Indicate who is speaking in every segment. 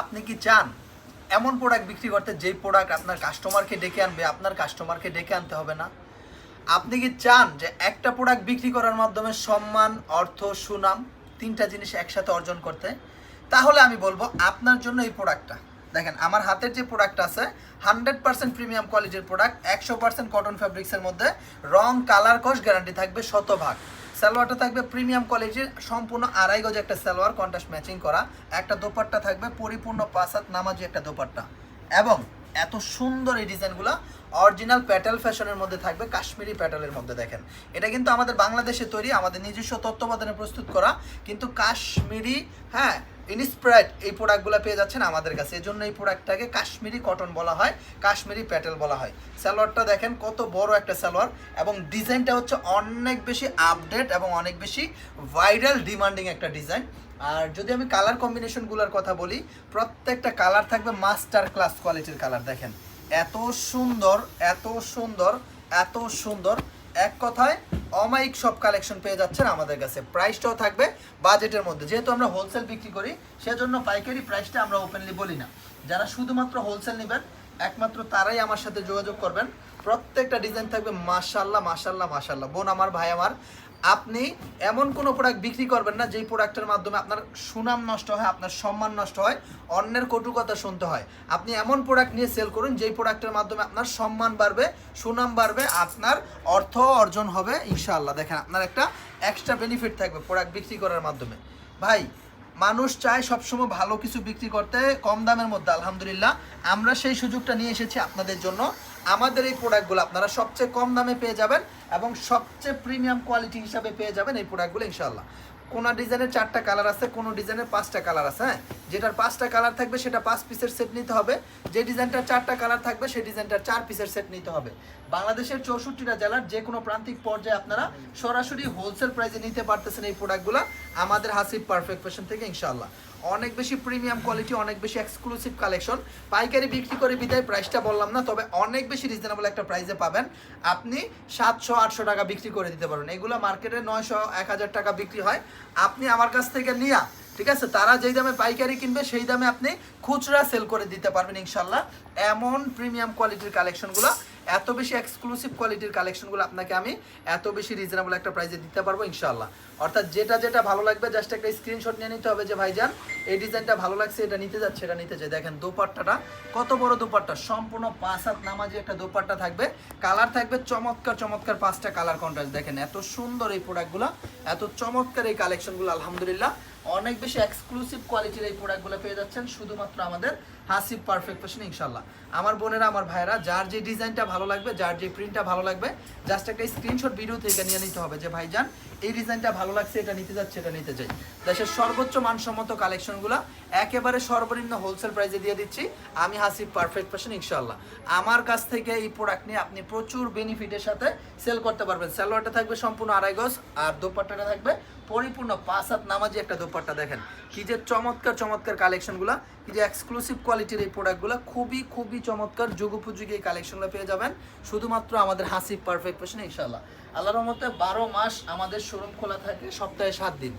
Speaker 1: আপনি কি চান এমন প্রোডাক্ট বিক্রি করতে যেই প্রোডাক্ট আপনার কাস্টমারকে ডেকে আনবে, আপনার কাস্টমারকে ডেকে আনতে হবে না? আপনি কি চান যে একটা প্রোডাক্ট বিক্রি করার মাধ্যমে সম্মান, অর্থ, সুনাম তিনটা জিনিস একসাথে অর্জন করতে? তাহলে আমি বলব আপনার জন্য এই প্রোডাক্টটা দেখেন, আমার হাতের যে প্রোডাক্ট আছে হান্ড্রেড পার্সেন্ট প্রিমিয়াম কোয়ালিটির প্রোডাক্ট একশো পার্সেন্ট কটন ফ্যাব্রিক্সের মধ্যে রং কালার কস গ্যারান্টি থাকবে শতভাগ। সালোয়ারটা থাকবে প্রিমিয়াম কোয়ালিটির, সম্পূর্ণ আড়াই গজ একটা সালোয়ার কন্ট্রাস্ট ম্যাচিং করা। একটা দোপাট্টা থাকবে পরিপূর্ণ পাসাত নামাজি একটা দোপাট্টা। এবং এত সুন্দর এই ডিজাইনগুলো। অরিজিনাল প্যাটেল ফ্যাশনের মধ্যে থাকবে, কাশ্মীরি প্যাটেলের মধ্যে দেখেন। এটা কিন্তু আমাদের বাংলাদেশে তৈরি, আমাদের নিজস্ব তত্ত্বাবধানে প্রস্তুত করা, কিন্তু কাশ্মীরি হ্যাঁ ইনস্প্রাইড এই প্রোডাক্টগুলো পেয়ে যাচ্ছেন আমাদের কাছে। এই জন্য এই প্রোডাক্টটাকে কাশ্মীরি কটন বলা হয়, কাশ্মীরি প্যাটেল বলা হয়। সালোয়ারটা দেখেন, কত বড় একটা সালোয়ার এবং ডিজাইনটা হচ্ছে অনেক বেশি আপডেট এবং অনেক বেশি ভাইরাল ডিমান্ডিং একটা ডিজাইন। আর যদি আমি কালার কম্বিনেশনগুলোর কথা বলি, প্রত্যেকটা কালার থাকবে মাস্টার ক্লাস কোয়ালিটির কালার দেখেন। এত সুন্দর এত সুন্দর এত সুন্দর। এক কথায়, অমায়িক সব কালেকশন পেয়ে যাচ্ছেন আমাদের কাছে। প্রাইসটাও থাকবে বাজেটের মধ্যে। যেহেতু আমরা হোলসেল বিক্রি করি, সেজন্য পাইকারি প্রাইসটা আমরা ওপেনলি বলি না। যারা শুধুমাত্র হোলসেল নেবেন, একমাত্র তারাই আমার সাথে যোগাযোগ করবেন। প্রত্যেকটা ডিজাইন থাকবে মাশাল্লাহ মাশাল্লাহ মাশাল্লাহ। বোন আমার, ভাই আমার আপনি এমন কোনো প্রোডাক্ট বিক্রি করবেন না, যেই প্রোডাক্টের মাধ্যমে আপনার সুনাম নষ্ট হয়, আপনার সম্মান নষ্ট হয়, অন্যের কটু কথা শুনতে হয়। আপনি এমন প্রোডাক্ট নিয়ে সেল করুন, যেই প্রোডাক্টের মাধ্যমে আপনার সম্মান বাড়বে, সুনাম বাড়বে, আপনার অর্থ অর্জন হবে, ইনশাআল্লাহ। দেখেন, আপনার একটা এক্সট্রা বেনিফিট থাকবে প্রোডাক্ট বিক্রি করার মাধ্যমে। ভাই মানুষ চায় সবসময় ভালো কিছু বিক্রি করতে কম দামের মধ্যে, আলহামদুলিল্লাহ। আমরা সেই সুযোগটা নিয়ে এসেছি আপনাদের জন্য। আমাদের এই প্রোডাক্টগুলো আপনারা সবচেয়ে কম দামে পেয়ে যাবেন এবং সবচেয়ে প্রিমিয়াম কোয়ালিটি হিসাবে পেয়ে যাবেন এই প্রোডাক্টগুলো ইনশাল্লাহ কোনো ডিজাইনের চারটা কালার আছে, কোনো ডিজাইনের পাঁচটা কালার আছে হ্যাঁ? যেটার পাঁচটা কালার থাকবে সেটা পাঁচ পিসের সেট নিতে হবে। যে ডিজাইনটার চারটা কালার থাকবে, সেই ডিজাইনটার চার পিসের সেট নিতে হবে। বাংলাদেশের চৌষট্টিটা জেলার যে কোনো প্রান্তিক পর্যায়ে আপনারা সরাসরি হোলসেল প্রাইসে নিতে পারতেছেন এই প্রোডাক্টগুলো আমাদের হাসিব পারফেক্ট ফ্যাশন থেকে ইনশাল্লাহ অনেক বেশি প্রিমিয়াম কোয়ালিটি অনেক বেশি এক্সক্লুসিভ কালেকশন পাইকারি বিক্রি করে বিদায় প্রাইসটা বললাম না, তবে অনেক বেশি রিজনেবল একটা প্রাইসে পাবেন। আপনি সাতশো, আটশো টাকা বিক্রি করে দিতে পারবেন। এগুলো মার্কেটে নয়শো, এক হাজার টাকা বিক্রি হয়। আপনি আমার কাছ থেকে নিয়া, ঠিক আছে? তারা যেই দামে পাইকারি কিনবে, সেই দামে আপনি খুচরা সেল করে দিতে পারবেন ইনশাল্লাহ। এমন প্রিমিয়াম কোয়ালিটির কালেকশনগুলো এত বেশি এক্সক্লুসিভ কোয়ালিটির কালেকশনগুলো আপনাকে আমি এত বেশি রিজনেবল একটা প্রাইসে দিতে পারব ইনশাল্লাহ অর্থাৎ যেটা যেটা ভালো লাগবে জাস্ট একটা স্ক্রিনশট নিয়ে নিতে হবে যে, ভাইজান, এই ডিজাইনটা ভালো লাগছে, এটা নিতে যাচ্ছে, এটা নিতে চাই দেখেন দোপাট্টাটা, কত বড় দোপাট্টা, সম্পূর্ণ পাঁচ হাত নামাজি একটা দোপাট্টা থাকবে। কালার থাকবে চমৎকার চমৎকার পাঁচটা কালার কন্ট্রাস্ট দেখেন এত সুন্দর এই প্রোডাক্টগুলো এত চমৎকার এই কালেকশনগুলো আলহামদুলিল্লাহ। অনেক বেশি এক্সক্লুসিভ কোয়ালিটির এই প্রোডাক্টগুলো পেয়ে যাচ্ছেন, শুধুমাত্র আমাদের হাসিব পারফেক্ট ফ্যাশন ইনশাল্লাহ আমার বোনেরা, আমার ভাইয়েরা, যার যে ডিজাইনটা ভালো লাগবে, যার যে প্রিন্টটা ভালো লাগবে জাস্ট একটা স্ক্রিনশট ভিডিও থেকে নিয়ে নিতে হবে যে, ভাইজান, এই ডিজাইনটা ভালো লাগছে, এটা নিতে যাচ্ছে, এটা নিতে চাই দেশের সর্বোচ্চ মানসম্মত কালেকশনগুলো একেবারে সর্বনিম্ন হোলসেল প্রাইসে দিয়ে দিচ্ছি। আমি হাসিব পারফেক্ট ফ্যাশন ইনশাল্লাহ আমার কাছ থেকে এই প্রোডাক্ট নিয়ে আপনি প্রচুর বেনিফিটের সাথে সেল করতে পারবেন। সালোয়ারটা থাকবে সম্পূর্ণ আড়াই গজ, আর দোপাট্টাটা থাকবে পরিপূর্ণ পাঁচ হাত নামাজি একটা দোপাট্টা, দেখেন। কি যে চমৎকার চমৎকার কালেকশনগুলো কি যে এক্সক্লুসিভ কোয়ালিটির এই প্রোডাক্টগুলো খুবই খুবই চমৎকার যুগোপযোগী এই কালেকশনগুলো পেয়ে যাবেন। শুধুমাত্র আমাদের হাসিব পারফেক্ট ফ্যাশন ইনশাল্লাহ আল্লাহ রহমতে বারো মাস আমাদের শোরুম খোলা থাকে, সপ্তাহে সাত দিন।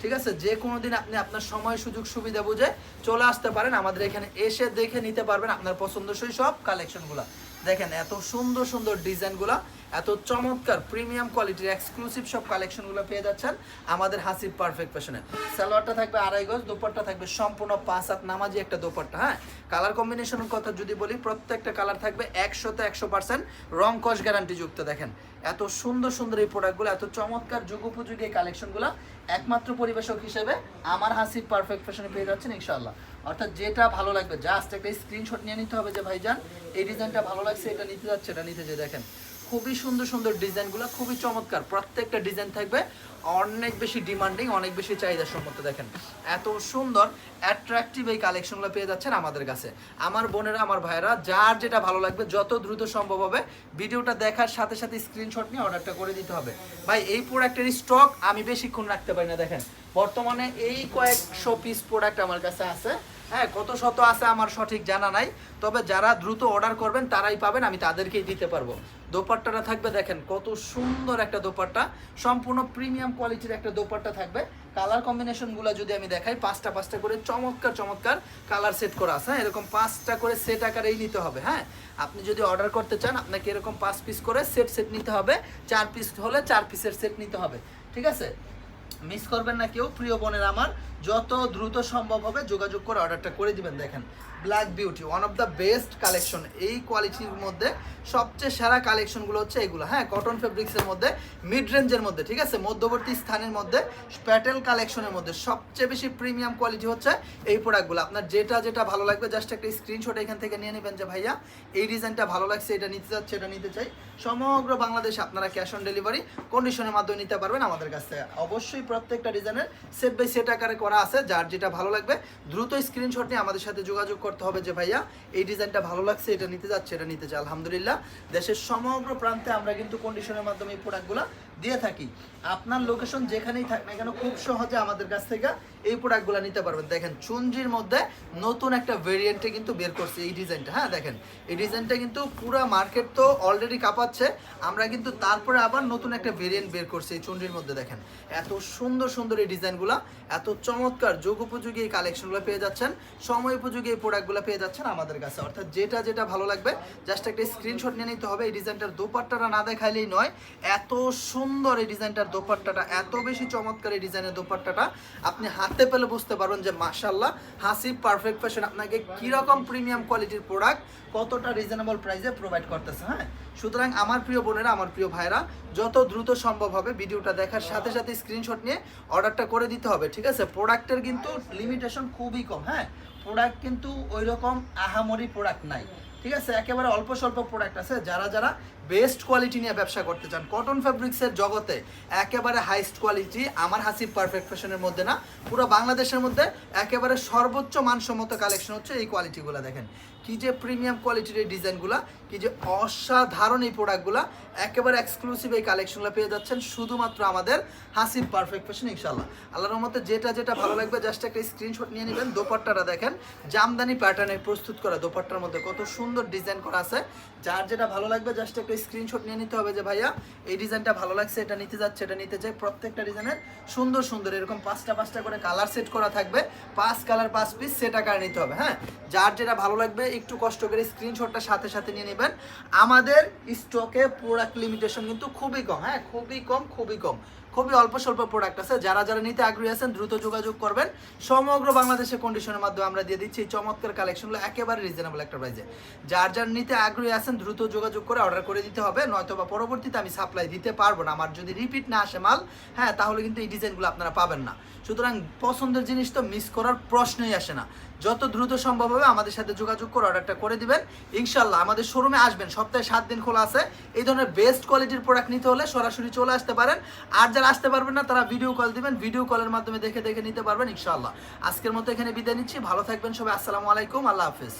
Speaker 1: ঠিক আছে? যে কোনো দিন আপনি আপনার সময়, সুযোগ, সুবিধা বুঝে চলে আসতে পারেন। আমাদের এখানে এসে দেখে নিতে পারবেন আপনার পছন্দসই সব কালেকশনগুলো দেখেন, এত সুন্দর সুন্দর ডিজাইনগুলো এত চমৎকার প্রিমিয়াম কোয়ালিটির এক্সক্লুসিভ সব কালেকশনগুলো পেয়ে যাচ্ছেন আমাদের হাসিব পারফেক্ট ফ্যাশনে। সালোয়ারটা থাকবে আড়াই গজ, দোপাট্টা থাকবে সম্পূর্ণ পাঁচ হাত নামাজি একটা দোপাট্টা হ্যাঁ? কালার কম্বিনেশনের কথা যদি বলি, প্রত্যেকটা কালার থাকবে একশোতে একশো পার্সেন্ট রং কস গ্যারান্টি যুক্ত, দেখেন। এত সুন্দর সুন্দর এই প্রোডাক্টগুলো এত চমৎকার যুগোপযোগী এই কালেকশনগুলো একমাত্র পরিবেশক হিসেবে আমার হাসিব পারফেক্ট ফ্যাশনে পেয়ে যাচ্ছেন ইনশাল্লাহ অর্থাৎ যেটা ভালো লাগবে জাস্ট একটা স্ক্রিনশট নিয়ে নিতে হবে যে, ভাইজান, এই ডিজাইনটা ভালো লাগছে, এটা নিতে যাচ্ছে, এটা নিতে যে, দেখেন। খুবই সুন্দর সুন্দর ডিজাইনগুলো, খুবই চমৎকার। প্রত্যেকটা ডিজাইন থাকবে। অনেক বেশি ডিমান্ডিং, অনেক বেশি চাহিদা সম্মত দেখেন। এত সুন্দর অ্যাট্রাকটিভ এই কালেকশনগুলো পেয়ে যাচ্ছেন আমাদের কাছে। আমার বোনেরা, আমার ভাইয়েরা, যার যেটা ভালো লাগবে, যত দ্রুত সম্ভব হবে, ভিডিওটা দেখার সাথে সাথে স্ক্রিনশট নিয়ে অর্ডারটা করে দিতে হবে। ভাই, এই প্রোডাক্টের স্টক আমি বেশিক্ষণ রাখতে পারি না, দেখেন। বর্তমানে এই কয়েকশো পিস প্রোডাক্ট আমার কাছে আছে। হ্যাঁ কত শত আছে আমার সঠিক জানা নাই। তবে যারা দ্রুত অর্ডার করবেন, তারাই পাবেন, আমি তাদেরকেই দিতে পারব। দোপাট্টাটা থাকবে দেখেন, কত সুন্দর একটা দোপাট্টা। সম্পূর্ণ প্রিমিয়াম কোয়ালিটির একটা দোপাট্টা থাকবে। কালার কম্বিনেশনগুলো যদি আমি দেখাই, পাঁচটা পাঁচটা করে চমৎকার চমৎকার কালার সেট করা আছে হ্যাঁ? এরকম পাঁচটা করে সেট আকারেই নিতে হবে হ্যাঁ? আপনি যদি অর্ডার করতে চান, আপনাকে এরকম পাঁচ পিস করে সেট সেট নিতে হবে। চার পিস হলে চার পিসের সেট নিতে হবে, ঠিক আছে? মিস করবেন না কেউ, প্রিয় বোনের আমার। যত দ্রুত সম্ভব হবে যোগাযোগ করে অর্ডারটা করে দিবেন, দেখেন। Black beauty one of the best collection এই কোয়ালিটির মধ্যে সবচেয়ে সেরা কালেকশনগুলো হচ্ছে এগুলো। হ্যাঁ কটন ফেব্রিক্সের মধ্যে মিড রেঞ্জের মধ্যে, ঠিক আছে? মধ্যবর্তী স্থানের মধ্যে প্যাটেল কালেকশনের মধ্যে সবচেয়ে বেশি প্রিমিয়াম কোয়ালিটি হচ্ছে এই প্রোডাক্টগুলো আপনার যেটা যেটা ভালো লাগবে জাস্ট একটা স্ক্রিনশট এখান থেকে নিয়ে নেবেন যে, ভাইয়া, এই ডিজাইনটা ভালো লাগছে, এটা নিতে যাচ্ছে এটা নিতে চাই। সমগ্র বাংলাদেশে আপনারা ক্যাশ অন ডেলিভারি কন্ডিশনের মাধ্যমে নিতে পারবেন আমাদের কাছ অবশ্যই প্রত্যেকটা ডিজাইনের সেট বাই সেট আকারে করা আছে, যার যেটা ভালো লাগবে, দ্রুত স্ক্রিনশট নিয়ে আমাদের সাথে যোগাযোগ করতে হবে যে ভাইয়া, এই ডিজাইনটা ভালো লাগছে, এটা নিতে যাচ্ছে, এটা নিতে চাই আলহামদুলিল্লাহ, দেশের সমগ্র প্রান্তে আমরা কিন্তু কন্ডিশনের মাধ্যমে এই প্রোডাক্টগুলো দিয়ে থাকি। আপনার লোকেশন যেখানেই থাক না কেন, খুব সহজে আমাদের কাছ থেকে এই প্রোডাক্টগুলো নিতে পারবেন। দেখেন, চুনজির মধ্যে নতুন একটা ভেরিয়েন্টে কিন্তু বের করছে এই ডিজাইনটা হ্যাঁ দেখেন, এই ডিজাইনটা কিন্তু পুরো মার্কেট তো অলরেডি কাঁপাচ্ছে। আমরা কিন্তু তারপরে আবার নতুন একটা ভেরিয়েন্ট বের করছি এই চুনরির মধ্যে, দেখেন। এত সুন্দর সুন্দর এই ডিজাইনগুলো এত চমৎকার যোগ উপযোগী এই কালেকশনগুলো পেয়ে যাচ্ছেন, সময় উপযোগী এই প্রোডাক্টগুলো পেয়ে যাচ্ছেন আমাদের কাছে। অর্থাৎ যেটা যেটা ভালো লাগবে জাস্ট একটা স্ক্রিনশট নিয়ে নিতে হবে। এই ডিজাইনটার দোপাট্টাটা না দেখাইলেই নয়, এত সুন্দর এই ডিজাইনটার দোপাট্টাটা, এত বেশি চমৎকার এই ডিজাইনের দোপাট্টাটা, আপনি হাতে পেলে বুঝতে পারবেন যে মাশাল্লাহ হাসি পারফেক্ট ফ্যাশন আপনাকে কীরকম প্রিমিয়াম কোয়ালিটির প্রোডাক্ট কতটা রিজনেবল প্রাইসে প্রোভাইড করতেছে হ্যাঁ? সুতরাং আমার প্রিয় বোনেরা, আমার প্রিয় ভাইরা যত দ্রুত সম্ভব হবে ভিডিওটা দেখার সাথে সাথে স্ক্রিনশট নিয়ে অর্ডারটা করে দিতে হবে, ঠিক আছে? প্রোডাক্টের কিন্তু লিমিটেশন খুবই কম হ্যাঁ? প্রোডাক্ট কিন্তু ওই রকম আহামরি প্রোডাক্ট নাই। ঠিক আছে? একেবারে অল্প স্বল্প প্রোডাক্ট আছে। যারা যারা বেস্ট কোয়ালিটি নিয়ে ব্যবসা করতে চান কটন ফ্যাব্রিক্সের জগতে একেবারে হাইস্ট কোয়ালিটি আমার হাসি পারফেক্ট ফ্যাশনের মধ্যে না, পুরো বাংলাদেশের মধ্যে একেবারে সর্বোচ্চ মানসম্মত কালেকশন হচ্ছে এই কোয়ালিটিগুলো দেখেন। কি যে প্রিমিয়াম কোয়ালিটির এই ডিজাইনগুলো কি যে অসাধারণ এই প্রোডাক্টগুলো একেবারে এক্সক্লুসিভ এই কালেকশনগুলো পেয়ে যাচ্ছেন শুধুমাত্র আমাদের হাসিব পারফেক্ট ফ্যাশন ইনশাল্লাহ আল্লাহর মধ্যে যেটা যেটা ভালো লাগবে জাস্ট একটা স্ক্রিনশট নিয়ে নেবেন, দোপাট্টাটা দেখেন, জামদানি প্যাটার্নে প্রস্তুত করা দোপাট্টার মধ্যে কত সুন্দর ডিজাইন করা আছে। যার যেটা ভালো লাগবে জাস্ট একটা স্ক্রিনশট নিয়ে নিতে হবে যে, ভাইয়া, এই ডিজাইনটা ভালো লাগছে, এটা নিতে যাচ্ছে, এটা নিতে চাই প্রত্যেকটা ডিজাইনের সুন্দর সুন্দর, এরকম পাঁচটা পাঁচটা করে কালার সেট করা থাকবে। পাঁচ কালার পাঁচ পিস সেট আকার নিতে হবে হ্যাঁ? যার যেটা ভালো লাগবে, একটু কষ্ট করে স্ক্রিনশটটা সাথে সাথে নিয়ে নেবেন। আমাদের স্টকে প্রোডাক্ট লিমিটেশন কিন্তু খুবই কম হ্যাঁ? খুবই কম খুবই কম। খুবই অল্প স্বল্প প্রোডাক্ট আছে। যারা যারা নিতে আগ্রহী আছেন, দ্রুত যোগাযোগ করবেন। সমগ্র বাংলাদেশের কন্ডিশনের মাধ্যমে আমরা দিয়ে দিচ্ছি এই চমৎকার কালেকশনগুলো একেবারে রিজনেবল একটা প্রাইসে যার যার নিতে আগ্রহী আছেন, দ্রুত যোগাযোগ করে অর্ডার করে দিতে হবে নয়তো বা পরবর্তীতে আমি সাপ্লাই দিতে পারব না। আমার যদি রিপিট না আসে মাল হ্যাঁ তাহলে কিন্তু এই ডিজাইনগুলো আপনারা পাবেন না। সুতরাং পছন্দের জিনিস তো মিস করার প্রশ্নই আসে না। যত দ্রুত সম্ভব হবে আমাদের সাথে যোগাযোগ করে অর্ডারটা করে দিবেন। ইনশাল্লাহ আমাদের শোরুমে আসবেন, সপ্তাহে সাত দিন খোলা আছে। এই ধরনের বেস্ট কোয়ালিটির প্রোডাক্ট নিতে হলে সরাসরি চলে আসতে পারেন। আর যারা আসতে পারবেন না, তারা ভিডিও কল দিবেন। ভিডিও কলের মাধ্যমে দেখে দেখে নিতে পারবেন ইনশাল্লাহ আজকের মতো এখানে বিদায় নিচ্ছি। ভালো থাকবেন সবাই। আসসালামু আলাইকুম। আল্লাহ হাফিজ।